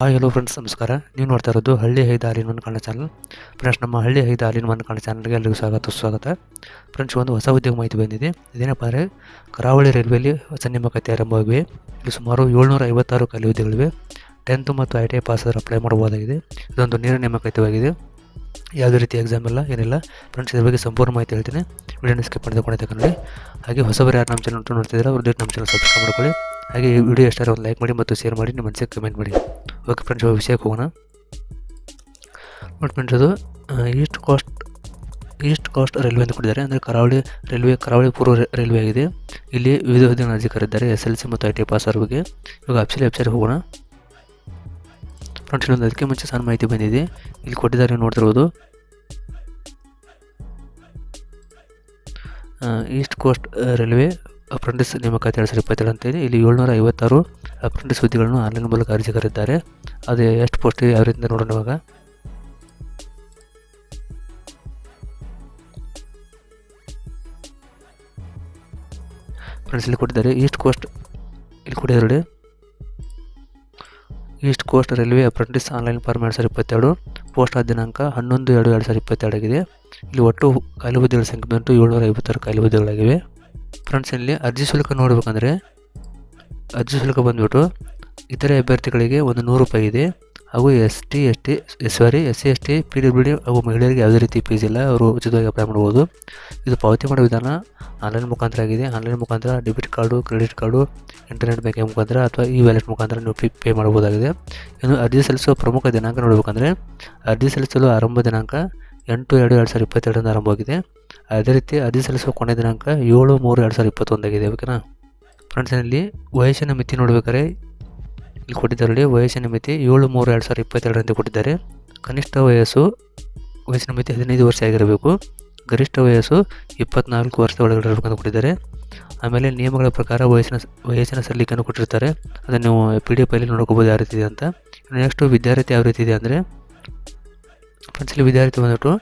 Hi hello friends ನಮಸ್ಕಾರ. ನೀವು ನೋಡ್ತಾ ಇರೋದು ಹಳ್ಳಿ ಐದು ಹಾಲಿನ ಒಂದು ಕನ್ನಡ ಚಾನಲ್ ಫ್ರೆಂಡ್ಸ್ ನಮ್ಮ ಹಳ್ಳಿ ಐದು ಹಾಲಿನ ಒಂದು ಕನ್ನಡ ಚಾನಲ್ಗೆ ಎಲ್ಲರಿಗೂ ಸ್ವಾಗತ ಸ್ವಾಗತ ಫ್ರೆಂಡ್ಸ್ ಒಂದು ಹೊಸ ಉದ್ಯೋಗ ಮಾಹಿತಿ ಬಂದಿದೆ. ಇದೇನಪ್ಪ ಅಂದರೆ ಕರಾವಳಿ ರೈಲ್ವೆಯಲ್ಲಿ ಹೊಸ ನೇಮಕಾತಿ ಆರಂಭವಾಗಿವೆ ಇಲ್ಲಿ ಸುಮಾರು ಏಳ್ನೂರ ಐವತ್ತಾರು ಖಾಲಿ ಹುದ್ದೆಗಳಿವೆ. ಟೆಂತ್ ಮತ್ತು ಐ ಟಿ ಐ ಪಾಸ್ ಆದರೆ ಅಪ್ಲೈ ಮಾಡಬಹುದಾಗಿದೆ. ಇದೊಂದು ನೇರ ನೇಮಕಾತಿವಾಗಿದೆ ಯಾವುದೇ ರೀತಿ ಎಕ್ಸಾಮ್ ಇಲ್ಲ, ಏನಿಲ್ಲ. ಫ್ರೆಂಡ್ಸ್ ಇದ್ರ ಬಗ್ಗೆ ಸಂಪೂರ್ಣ ಮಾಹಿತಿ ಹೇಳ್ತೀನಿ. ವಿಡಿಯೋನ ಸ್ಕಿಪ್ ಮಾಡಿದ ಕೊನೆ ತಗೊಂಡು ಹಾಗೆ ಹೊಸಬರು ಯಾರು ನಮ್ಮ ಚಾನಲ್ ನೋಡ್ತಿದ್ದಾರೆ ಅವ್ರದ್ದು ನಮ್ಮ ಚಾನಲ್ ಸಬ್ಸ್ಕ್ರೈಬ್ ಮಾಡ್ಕೊಳ್ಳಿ. ಹಾಗೆ ಈ ವಿಡಿಯೋ ಇಷ್ಟ ಒಂದು ಲೈಕ್ ಮಾಡಿ ಮತ್ತು ಶೇರ್ ಮಾಡಿ, ನಿಮ್ಮ ಮನಸ್ಸಿಗೆ ಕಮೆಂಟ್ ಮಾಡಿ. ಓಕೆ ಫ್ರೆಂಡ್ಸ್ ವಿಷಯಕ್ಕೆ ಹೋಗೋಣ. ನೋಡಿ ಫ್ರೆಂಡ್ಸ್ ಅದು east coast east coast railway ಅಂತ ಕೊಟ್ಟಿದ್ದಾರೆ. ಅಂದರೆ ಕರಾವಳಿ ರೈಲ್ವೆ ಕರಾವಳಿ ಪೂರ್ವ ರೈಲ್ವೆ ಆಗಿದೆ. ಇಲ್ಲಿ ವಿವಿಧ ವಿಧಾನ ಅಧಿಕಾರಿದ್ದಾರೆ ಎಸ್ ಎಲ್ ಸಿ ಮತ್ತು ಐ ಟಿ ಪಾಸ್ ಅವ್ರಿಗೆ ಇವಾಗ ಅಪ್ಸಲಿ ವೆಬ್ಸೈಟ್ ಹೋಗೋಣ. ಫ್ರೆಂಡ್ಸ್ ಇನ್ನೊಂದು ಅದಕ್ಕೆ ಮುಂಚೆ ಸಣ್ಣ ಮಾಹಿತಿ ಬಂದಿದೆ. ಇಲ್ಲಿ ಕೊಟ್ಟಿದ್ದಾರೆ ನೋಡ್ತಿರ್ಬೋದು. ಈಸ್ಟ್ ಕೋಸ್ಟ್ ರೈಲ್ವೆ ಅಪ್ರೆಂಟಿಸ್ ನೇಮಕಾತಿ ಎರಡು ಸಾವಿರದ ಇಪ್ಪತ್ತೆರಡು ಅಂತೇಳಿ ಇಲ್ಲಿ ಏಳ್ನೂರ ಐವತ್ತಾರು ಅಪ್ರೆಂಟಿಸ್ ಹುದ್ದೆಗಳನ್ನು ಆನ್ಲೈನ್ ಮೂಲಕ ಅರ್ಜಿ ಕರೆದಿದ್ದಾರೆ ಅದು ಎಷ್ಟು ಪೋಸ್ಟ್ ಯಾವ ರೀತಿಯಿಂದ ನೋಡೋಣ ಇವಾಗ? ಫ್ರೆಂಡ್ಸ್ ಇಲ್ಲಿ ಕೊಟ್ಟಿದ್ದಾರೆ ಈಸ್ಟ್ ಕೋಸ್ಟ್ ಇಲ್ಲಿ ಕೊಟ್ಟಿದ್ದಾರೆ east coast railway apprentice online form ಎರಡು ಸಾವಿರದ ಇಪ್ಪತ್ತೆರಡು ಪೋಸ್ಟ್ ಆದ ದಿನಾಂಕ ಹನ್ನೊಂದು ಎರಡು ಎರಡು ಸಾವಿರದ ಇಪ್ಪತ್ತೆರಡಾಗಿದೆ. ಇಲ್ಲಿ ಒಟ್ಟು ಖಾಲಿ ಹುದ್ದೆಗಳ ಸಂಖ್ಯೆ ಬಂತು ಏಳ್ನೂರ ಐವತ್ತಾರು ಖಾಲಿ ಹುದ್ದೆಗಳಾಗಿವೆ ಫ್ರೆಂಡ್ಸ್ ಇಲ್ಲಿ ಅರ್ಜಿ ಶುಲ್ಕ ನೋಡಬೇಕಂದ್ರೆ ಅರ್ಜಿ ಶುಲ್ಕ ಬಂದ್ಬಿಟ್ಟು ಇತರೆ ಅಭ್ಯರ್ಥಿಗಳಿಗೆ ಒಂದು ನೂರು ರೂಪಾಯಿ ಇದೆ. ಹಾಗೂ S T S T sorry S C, S T, P W D ಹಾಗೂ ಮಹಿಳೆಯರಿಗೆ ಯಾವುದೇ ರೀತಿ ಫೀಸ್ ಇಲ್ಲ. ಅವರು ಉಚಿತವಾಗಿ ಅಪ್ಲೈ ಮಾಡ್ಬೋದು ಇದು ಪಾವತಿ ಮಾಡೋ ವಿಧಾನ ಆನ್ಲೈನ್ ಮುಖಾಂತರ ಆಗಿದೆ. ಆನ್ಲೈನ್ ಮುಖಾಂತರ debit card credit card internet banking ಮುಖಾಂತರ ಅಥವಾ ಈ ವ್ಯಾಲೆಟ್ ಮುಖಾಂತರ ನೀವು ಪೇ ಪೇ ಮಾಡಬಹುದಾಗಿದೆ. ಇನ್ನು ಅರ್ಜಿ ಸಲ್ಲಿಸುವ ಪ್ರಮುಖ ದಿನಾಂಕ ನೋಡಬೇಕಂದ್ರೆ ಅರ್ಜಿ ಸಲ್ಲಿಸಲು ಆರಂಭ ದಿನಾಂಕ ಎಂಟು, ಎರಡು ಎರಡು ಸಾವಿರದ ಇಪ್ಪತ್ತೆರಡರಿಂದ ಆರಂಭವಾಗಿದೆ ಅದೇ ರೀತಿ ಅರ್ಜಿ ಸಲ್ಲಿಸುವ ಕೊನೆ ದಿನಾಂಕ ಏಳು, ಮೂರು, ಎರಡು ಸಾವಿರದ ಇಪ್ಪತ್ತೊಂದಾಗಿದೆ, ಓಕೆನಾ? ಫ್ರೆಂಡ್ಸ್ ಇಲ್ಲಿ ವಯಸ್ಸಿನ ಮಿತಿ ನೋಡಬೇಕಾದ್ರೆ ಇಲ್ಲಿ ಕೊಟ್ಟಿದ್ದಾರೆ ವಯಸ್ಸಿನ ಮಿತಿ ಏಳು, ಮೂರು, ಎರಡು ಸಾವಿರದ ಇಪ್ಪತ್ತೆರಡರಂತೆ ಕೊಟ್ಟಿದ್ದಾರೆ. ಕನಿಷ್ಠ ವಯಸ್ಸು ವಯಸ್ಸಿನ ಮಿತಿ ಹದಿನೈದು ವರ್ಷ ಆಗಿರಬೇಕು. ಗರಿಷ್ಠ ವಯಸ್ಸು ಇಪ್ಪತ್ನಾಲ್ಕು ವರ್ಷದ ಒಳಗಡೆ ಇರಬೇಕಂತ ಕೊಟ್ಟಿದ್ದಾರೆ. ಆಮೇಲೆ ನಿಯಮಗಳ ಪ್ರಕಾರ ವಯಸ್ಸಿನ ವಯಸ್ಸಿನ ಸಲ್ಲಿಕೆಯನ್ನು ಕೊಟ್ಟಿರ್ತಾರೆ. ಅದನ್ನು ನೀವು ಪಿ ಡಿ ಎಫ್ ಅಲ್ಲಿ ನೋಡ್ಕೋಬೋದು ಯಾವ ರೀತಿ ಇದೆ ಅಂತ. ನೆಕ್ಸ್ಟು ವಿದ್ಯಾರ್ಥಿ ಯಾವ ರೀತಿ ಇದೆ ಅಂದರೆ ಇಲ್ಲಿ ವಿದ್ಯಾರ್ಥಿ ಬಂದ್ಬಿಟ್ಟು,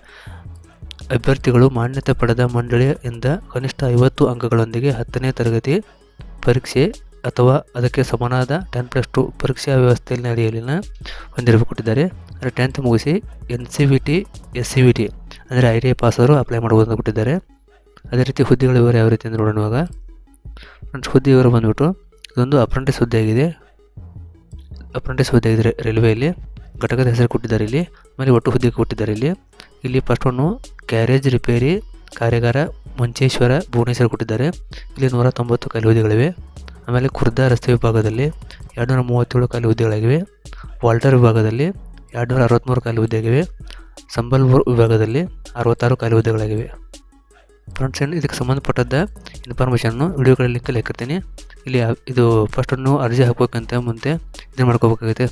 ಅಭ್ಯರ್ಥಿಗಳು ಮಾನ್ಯತೆ ಪಡೆದ ಮಂಡಳಿಯಿಂದ ಕನಿಷ್ಠ ಐವತ್ತು ಅಂಕಗಳೊಂದಿಗೆ ಹತ್ತನೇ ತರಗತಿ ಪರೀಕ್ಷೆ ಅಥವಾ ಅದಕ್ಕೆ ಸಮನಾದ ಟೆನ್ ಪ್ಲಸ್ ಟು ಪರೀಕ್ಷಾ ವ್ಯವಸ್ಥೆಯಲ್ಲಿ ಅಡಿಯಲ್ಲಿನ ಹೊಂದಿರಬೇಕು ಕೊಟ್ಟಿದ್ದಾರೆ. ಅಂದರೆ ಟೆಂತ್ ಮುಗಿಸಿ N C V T S C V T ಅಂದರೆ ಐ ಟಿ ಐ ಪಾಸಾದರು ಅಪ್ಲೈ ಮಾಡ್ಬೋದು ಅಂತ ಕೊಟ್ಟಿದ್ದಾರೆ. ಅದೇ ರೀತಿ ಹುದ್ದೆಗಳ ವಿವರ ಯಾವ ರೀತಿ ಅಂತ ನೋಡೋಣ ಇವಾಗ. ಫ್ರೆಂಡ್ಸ್ ಹುದ್ದೆ ವಿವರ ಬಂದ್ಬಿಟ್ಟು, ಇದೊಂದು ಅಪ್ರೆಂಟಿಸ್ ಹುದ್ದೆ ಆಗಿದೆ. ಅಪ್ರೆಂಟಿಸ್ ಹುದ್ದೆ ಆಗಿದೆ ರೈಲ್ವೆಯಲ್ಲಿ. ಘಟಕದ ಹೆಸರು ಕೊಟ್ಟಿದ್ದಾರೆ ಇಲ್ಲಿ. ಆಮೇಲೆ ಒಟ್ಟು ಹುದ್ದೆ ಕೊಟ್ಟಿದ್ದಾರೆ ಇಲ್ಲಿ. ಇಲ್ಲಿ ಫಸ್ಟ್ ಒನ್ನು ಕ್ಯಾರೇಜ್ ರಿಪೇರಿ ಕಾರ್ಯಾಗಾರ ಮಂಚೇಶ್ವರ ಭುವನೇಶ್ವರ ಕೊಟ್ಟಿದ್ದಾರೆ. ಇಲ್ಲಿ ನೂರ ತೊಂಬತ್ತು ಖಾಲಿ ಹುದ್ದೆಗಳಿವೆ ಆಮೇಲೆ ಖುರ್ದಾ ರಸ್ತೆ ವಿಭಾಗದಲ್ಲಿ ಎರಡುನೂರ ಮೂವತ್ತೇಳು ಖಾಲಿ ಹುದ್ದೆಗಳಾಗಿವೆ ವಾಲ್ಟರ್ ವಿಭಾಗದಲ್ಲಿ ಎರಡುನೂರ ಅರವತ್ತ್ಮೂರು ಖಾಲಿ ಹುದ್ದೆಗಳಿವೆ ಸಂಬಲ್ಪುರ್ ವಿಭಾಗದಲ್ಲಿ ಅರವತ್ತಾರು ಖಾಲಿ ಹುದ್ದೆಗಳಾಗಿವೆ ಫ್ರೆಂಡ್ಸ್ ಏನು ಇದಕ್ಕೆ ಸಂಬಂಧಪಟ್ಟದ್ದ ಇನ್ಫಾರ್ಮೇಷನ್ನು ವಿಡಿಯೋಗಳ ಲಿಂಕಲ್ಲಿ ಹಾಕಿರ್ತೀನಿ. ಇಲ್ಲಿ ಇದು ಫಸ್ಟನ್ನು ಅರ್ಜಿ ಹಾಕ್ಬೇಕಂತ ಮುಂದೆ ಇದನ್ನು ಮಾಡ್ಕೋಬೇಕಾಗುತ್ತೆ.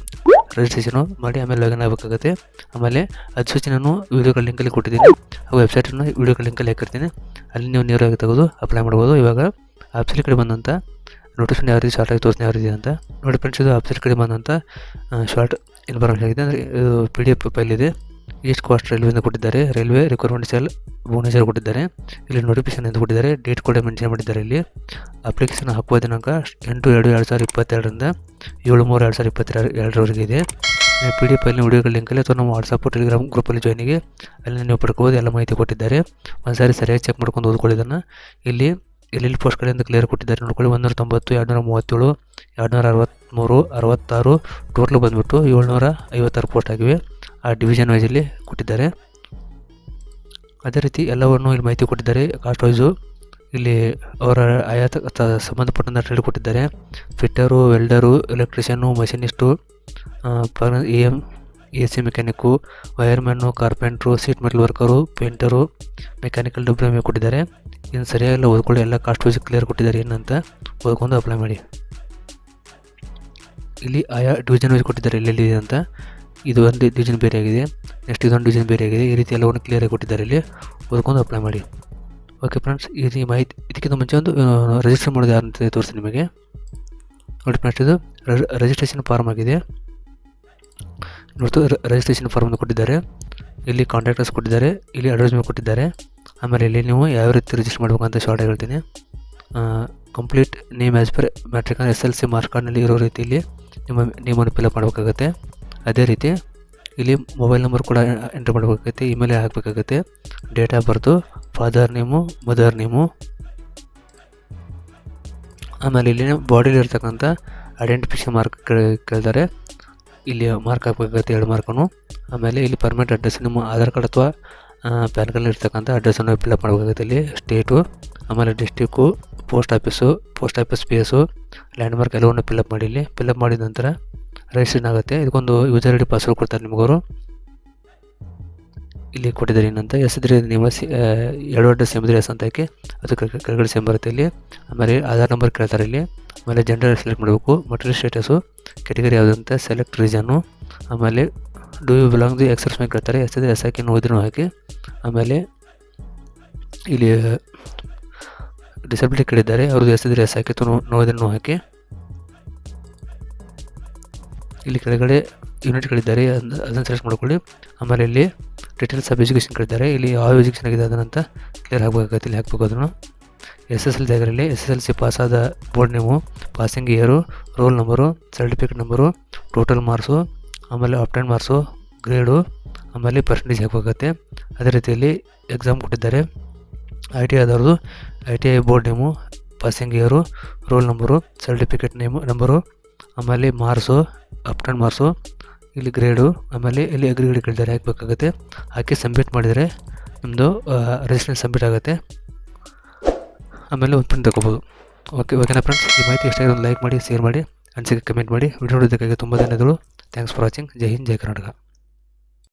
ರಿಜಿಸ್ಟ್ರೇಷನು ಮಾಡಿ ಆಮೇಲೆ ಲಾಗಿನ್ ಆಗಬೇಕಾಗುತ್ತೆ. ಆಮೇಲೆ ಅಧಿಸೂಚನೆಯನ್ನು ವೀಡಿಯೋಗಳ ಲಿಂಕಲ್ಲಿ ಕೊಟ್ಟಿದ್ದೀನಿ. ಆ ವೆಬ್ಸೈಟನ್ನು ವೀಡಿಯೋಗಳ ಲಿಂಕಲ್ಲಿ ಹಾಕಿರ್ತೀನಿ. ಅಲ್ಲಿ ನೀವು ನೇರವಾಗಿ ತೆಗೆದು ಅಪ್ಲೈ ಮಾಡ್ಬೋದು. ಇವಾಗ ಆಪ್ಸಲ್ ಕಡೆ ಬಂದಂಥ ನೋಟಿಫಿಕೇಶನ್ ಯಾವ ರೀತಿ ಶಾರ್ಟ್ ಆಗಿ ತೋರಿಸ್ತೀನಿ ಯಾವ ರೀತಿ ಅಂತ. ನೋಡಿ ಫ್ರೆಂಡ್ಸ್ ಇದು ಆಪ್ಸಲ್ ಕಡೆ ಬಂದಂಥ ಶಾರ್ಟ್ ಇನ್ಫಾರ್ಮೇಷನ್ ಆಗಿದೆ ಅಂದರೆ ಇದು ಪಿ ಡಿ ಎಫ್ ಫೈಲ್ ಇದೆ. ಈಸ್ಟ್ ಕೋಸ್ಟ್ ರೈಲ್ವೆ ಎಂದು ಕೊಟ್ಟಿದ್ದಾರೆ. ರೈಲ್ವೆ ರಿಕ್ವೈರ್ಮೆಂಟ್ ಸೆಲ್ ಭುವನೇಶ್ವರ ಕೊಟ್ಟಿದ್ದಾರೆ. ಇಲ್ಲಿ ನೋಟಿಫಿಕೇಶನ್ ಎಂದು ಕೊಟ್ಟಿದ್ದಾರೆ. ಡೇಟ್ ಕೂಡ ಮೆನ್ಷನ್ ಮಾಡಿದ್ದಾರೆ ಇಲ್ಲಿ. ಅಪ್ಲಿಕೇಶನ್ ಹಾಕುವ ದಿನಾಂಕ ಎಂಟು ಎರಡು ಎರಡು ಸಾವಿರದ ಇಪ್ಪತ್ತೆರಡರಿಂದ ಏಳು ಮೂರು ಎರಡು ಸಾವಿರದ ಇಪ್ಪತ್ತೆರಡು, ಎರಡರವರೆಗೆ ಇದೆ. ಪಿ ಡಿ ಅಲ್ಲಿ ವಿಡಿಯೋಗಳ ಲಿಂಕಲ್ಲಿ ಅಥವಾ ನಮ್ಮ ವಾಟ್ಸಪ್ ಟೆಲಿಗ್ರಾಮ್ ಗ್ರೂಪಲ್ಲಿ ಜಾಯ್ನಿಗೆ ಅಲ್ಲಿ ನೀವು ಪಡ್ಕೋಬೋದು. ಎಲ್ಲ ಮಾಹಿತಿ ಕೊಟ್ಟಿದ್ದಾರೆ. ಒಂದು ಸಾರಿ ಸರಿಯಾಗಿ ಚೆಕ್ ಮಾಡ್ಕೊಂಡು ಓದ್ಕೊಳ್ಳಿ ಇದನ್ನು. ಇಲ್ಲಿ ಎಲ್ಲೆಲ್ಲಿ ಪೋಸ್ಟ್ಗಳಿಂದ ಕ್ಲಿಯರ್ ಕೊಟ್ಟಿದ್ದಾರೆ. ನೋಡ್ಕೊಳ್ಳಿ, ಒಂದೂರ ತೊಂಬತ್ತು, ಎರಡುನೂರ ಮೂವತ್ತೇಳು, ಎರಡುನೂರ ಅರವತ್ತ್ಮೂರು ಅರವತ್ತಾರು ಟೋಟ್ಲ್ ಬಂದುಬಿಟ್ಟು ಏಳ್ನೂರ ಐವತ್ತಾರು ಪೋಸ್ಟ್ ಆಗಿವೆ. ಆ ಡಿವಿಷನ್ ವೈಸಲ್ಲಿ ಕೊಟ್ಟಿದ್ದಾರೆ. ಅದೇ ರೀತಿ ಎಲ್ಲವನ್ನು ಇಲ್ಲಿ ಮಾಹಿತಿ ಕೊಟ್ಟಿದ್ದಾರೆ. ಕಾಸ್ಟ್ ವೈಸು ಇಲ್ಲಿ ಅವರ ಆಯಾತ ಸಂಬಂಧಪಟ್ಟಂತ ಹೇಳಿಕೊಟ್ಟಿದ್ದಾರೆ fitter welder electrician machinist A M A C mechanic wireman carpenter sheet metal worker painter mechanical diploma ಕೊಟ್ಟಿದ್ದಾರೆ. ಇನ್ನು ಸರಿಯಾಗಿಲ್ಲ ಓದ್ಕೊಳ್ಳಿ, ಎಲ್ಲ ಕಾಸ್ಟ್ ವೈಸ್ ಕ್ಲಿಯರ್ ಕೊಟ್ಟಿದ್ದಾರೆ. ಏನಂತ ಓದ್ಕೊಂಡು ಅಪ್ಲೈ ಮಾಡಿ. ಇಲ್ಲಿ ಆಯಾ ಡಿವಿಷನ್ ವೈಸ್ ಕೊಟ್ಟಿದ್ದಾರೆ. ಎಲ್ಲೆಲ್ಲಿ ಇದೆ ಅಂತ? ಇದು ಒಂದು ಡಿಸೈನ್ ಬೇರೆ ಆಗಿದೆ. ನೆಕ್ಸ್ಟ್ ಇದೊಂದು ಡಿಸೈನ್ ಬೇರೆ ಆಗಿದೆ. ಈ ರೀತಿ ಎಲ್ಲವನ್ನು ಕ್ಲಿಯರಾಗಿ ಕೊಟ್ಟಿದ್ದಾರೆ ಇಲ್ಲಿ. ಓದ್ಕೊಂಡು ಅಪ್ಲೈ ಮಾಡಿ. ಓಕೆ ಫ್ರೆಂಡ್ಸ್ ಈ ರೀತಿ ಮಾಹಿತಿ, ಇದಕ್ಕಿಂತ ಮುಂಚೆ ಒಂದು ರಿಜಿಸ್ಟರ್ ಮಾಡೋದು ಅಂತ ತೋರಿಸಿ ನಿಮಗೆ. ನೋಡಿ ಫ್ರೆಂಡ್ಸ್ ಇದು ರಿಜಿಸ್ಟ್ರೇಷನ್ ಫಾರ್ಮ್ ಆಗಿದೆ. ನೋಡ್ತು ರಿಜಿಸ್ಟ್ರೇಷನ್ ಫಾರ್ಮ್ ಕೊಟ್ಟಿದ್ದಾರೆ. ಇಲ್ಲಿ ಕಾಂಟ್ಯಾಕ್ಟರ್ಸ್ ಕೊಟ್ಟಿದ್ದಾರೆ. ಇಲ್ಲಿ ಅಡ್ವರ್ಟೈಸ್ಮೆಂಟ್ ಕೊಟ್ಟಿದ್ದಾರೆ. ಆಮೇಲೆ ಇಲ್ಲಿ ನೀವು ಯಾವ ರೀತಿ ರಿಜಿಸ್ಟರ್ ಮಾಡಬೇಕು ಅಂತ ಶಾರ್ಟ್ ಹೇಳ್ತೀನಿ. Complete name as per matric S L C mark ಕಾರ್ಡ್ನಲ್ಲಿ ಇರೋ ರೀತಿಯಲ್ಲಿ ನಿಮ್ಮ ನೇಮನ್ನು ಫಿಲಪ್ ಮಾಡಬೇಕಾಗುತ್ತೆ. ಅದೇ ರೀತಿ ಇಲ್ಲಿ ಮೊಬೈಲ್ ನಂಬರ್ ಕೂಡ ಎಂಟ್ರ್ ಮಾಡಬೇಕಾಗುತ್ತೆ ಇಮೇಲ್ ಹಾಕಬೇಕಾಗುತ್ತೆ. Date of birth father name mother name ಆಮೇಲೆ ಇಲ್ಲಿ ಬಾಡಿಲಿ ಇರ್ತಕ್ಕಂಥ ಐಡೆಂಟಿಫಿಕೇಶನ್ ಮಾರ್ಕ್ ಕೇಳ್ತಾರೆ. ಇಲ್ಲಿ ಮಾರ್ಕ್ ಹಾಕಬೇಕಾಗುತ್ತೆ ಎರಡು ಮಾರ್ಕನ್ನು ಆಮೇಲೆ ಇಲ್ಲಿ ಪರ್ಮನೆಂಟ್ ಅಡ್ರೆಸ್ ನಿಮ್ಮ ಆಧಾರ್ ಕಾರ್ಡ್ ಅಥವಾ ಪ್ಯಾನ್ ಕಾರ್ಡ್ ಇರ್ತಕ್ಕಂಥ ಅಡ್ರೆಸ್ಸನ್ನು ಫಿಲ್ಅಪ್ ಮಾಡಬೇಕಾಗುತ್ತೆ ಇಲ್ಲಿ. ಸ್ಟೇಟು ಆಮೇಲೆ district post office post office P land landmark ಎಲ್ಲವನ್ನು ಫಿಲ್ಅಪ್ ಮಾಡಿ ಇಲ್ಲಿ. ಫಿಲ್ಅಪ್ ಮಾಡಿದ ನಂತರ ರಿಜಿಸ್ಟ್ರೇಷನ್ ಆಗುತ್ತೆ? ಇದಕ್ಕೊಂದು ಯೂಸರ್ ಐ ಡಿ ಪಾಸ್ವರ್ಡ್ ಕೊಡ್ತಾರೆ ನಿಮಗವರು. ಇಲ್ಲಿ ಕೊಟ್ಟಿದ್ದಾರೆ ಏನಂತ, ಎಸ್ ದ್ರಿ ಸಿ ಎರಡು ಅಡ್ರೆಸ್ ಎಂಬುದ್ರೆ ಎಸ್ ಅಂತ ಹಾಕಿ, ಅದು ಕೆಳ- ಕೆಳಗಡೆ ಸೇಮ್ ಬರುತ್ತೆ ಇಲ್ಲಿ. ಆಮೇಲೆ ಆಧಾರ್ ನಂಬರ್ ಕೇಳ್ತಾರೆ ಇಲ್ಲಿ. ಆಮೇಲೆ ಜೆಂಡರ್ ಸೆಲೆಕ್ಟ್ ಮಾಡಬೇಕು ಮಟೀರಿಯಲ್ ಸ್ಟೇಟಸು ಕೆಟಗರಿ ಯಾವುದಂತ ಸೆಲೆಕ್ಟ್ ರೀಜನು ಆಮೇಲೆ ಡೂ ಯು ಬಿಲಾಂಗ್ ದಿ ಎಕ್ಸರ್ಸ್ ಮೇಲೆ ಕೇಳ್ತಾರೆ. ಎಷ್ಟಿದ್ರೆ ಎಸ್ ಹಾಕಿ ನೋಡಿದ್ರು ಹಾಕಿ. ಆಮೇಲೆ, ಇಲ್ಲಿ ಡಿಸಬಿಲಿಟಿ ಕೇಳಿದ್ದಾರೆ. ಅವ್ರದ್ದು ಎಷ್ಟಿದ್ರೆ ಎಸ್ ಹಾಕಿ ನೋವಿದ್ರೂ ಹಾಕಿ. ಇಲ್ಲಿ ಕೆಳಗಡೆ ಯೂನಿಟ್ಗಳಿದ್ದಾರೆ ಅದ್- ಅದನ್ನು ಸೆಲೆಕ್ಟ್ ಮಾಡ್ಕೊಳ್ಳಿ. ಆಮೇಲೆ ಇಲ್ಲಿ ಡೀಟೇಲ್ಸ್ ಆಫ್ ಎಜುಕೇಷನ್ ಕೇಳಿದ್ದಾರೆ ಇಲ್ಲಿ ಯಾವ ಎಜುಕೇಷನ್ ಆಗಿದೆ ಅದನ್ನಂತ ಕ್ಲಿಯರ್ ಆಗಬೇಕಾಗುತ್ತೆ, ಇಲ್ಲಿ ಹಾಕ್ಬೇಕು ಅದನ್ನು. ಎಸ್ ಎಸ್ ಎಲ್ ಜಾಗದಲ್ಲಿ S S L C ಪಾಸಾದ board name passing year roll number certificate number total marks ಆಮೇಲೆ ಆಪ್ಟೆನ್ ಮಾರ್ಕ್ಸು ಗ್ರೇಡು ಆಮೇಲೆ ಪರ್ಸೆಂಟೇಜ್ ಹಾಕಬೇಕಾಗತ್ತೆ. ಅದೇ ರೀತಿಯಲ್ಲಿ ಎಕ್ಸಾಮ್ ಕೊಟ್ಟಿದ್ದಾರೆ. I T ಆದವ್ರದ್ದು I T I board name passing year roll number certificate name number ಆಮೇಲೆ marks obtained marks, ಇಲ್ಲಿ grade ಆಮೇಲೆ ಇಲ್ಲಿ ಅಗ್ರಿಗೇಡ್ ಕೇಳ್ತಾರೆ ಹಾಕಬೇಕಾಗುತ್ತೆ ಹಾಕಿ ಸಬ್ಮಿಟ್ ಮಾಡಿದರೆ ನಿಮ್ಮದು ರಿಜಿಸ್ಟ್ರೇಷನ್ ಸಬ್ಮಿಟ್ ಆಗುತ್ತೆ. ಆಮೇಲೆ ಒಂದು ಪ್ರಿಂಟ್ ತಗೋಬೋದು. ಓಕೆ ಓಕೆನಾ ಫ್ರೆಂಡ್ಸ್ ಈ ಮಾಹಿತಿ ಇಷ್ಟ ಲೈಕ್ ಮಾಡಿ ಶೇರ್ ಮಾಡಿ ಅನಿಸಿಕೆ ಕಮೆಂಟ್ ಮಾಡಿ. ವಿಡಿಯೋ ನೋಡೋದಕ್ಕಾಗಿ ತುಂಬ ಧನ್ಯವಾದಗಳು. ಥ್ಯಾಂಕ್ಸ್ ಫಾರ್ ವಾಚಿಂಗ್ ಜೈ ಹಿಂದ್, ಜೈ ಕರ್ನಾಟಕ.